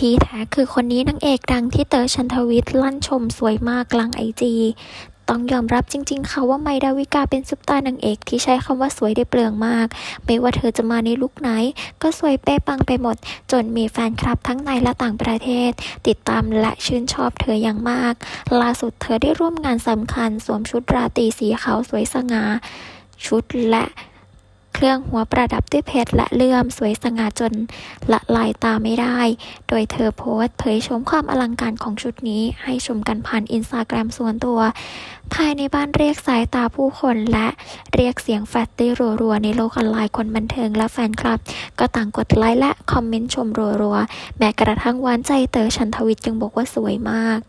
ทีแท้คือคนนี้นางเอกดังที่เต๋อชันทวิทย์ลั่นชมสวยมากกลางไอจีต้องยอมรับจริง ๆ ค่ะว่าไมดาวิกาเป็นซุปตาร์นางเอกที่ใช้คำว่าสวยได้เปลืองมาก ไม่ว่าเธอจะมาในลุคไหน ก็สวยเป๊ะปังไปหมด จนมีแฟนคลับทั้งในและต่างประเทศ ติดตามและชื่นชอบเธออย่างมาก ล่าสุดเธอได้ร่วมงานสำคัญ สวมชุดราตรีสีขาวสวยสง่าชุดและ เครื่องหัวประดับด้วยเพชรและเลื่อมสวยสง่าจนละลายตาไม่ได้ โดยเธอโพสต์เผยชมความอลังการของชุดนี้ให้ชมกันผ่านอินสตาแกรมส่วนตัว ภายในบ้านเรียกสายตาผู้คนและเรียกเสียงแฟตตี้รัวๆในโลกออนไลน์คนบันเทิงและแฟนคลับ ก็ต่างกดไลค์และคอมเมนต์ชมรัวๆแม้กระทั่งหวานใจเต๋อชันทวิทย์ยังบอกว่าสวยมาก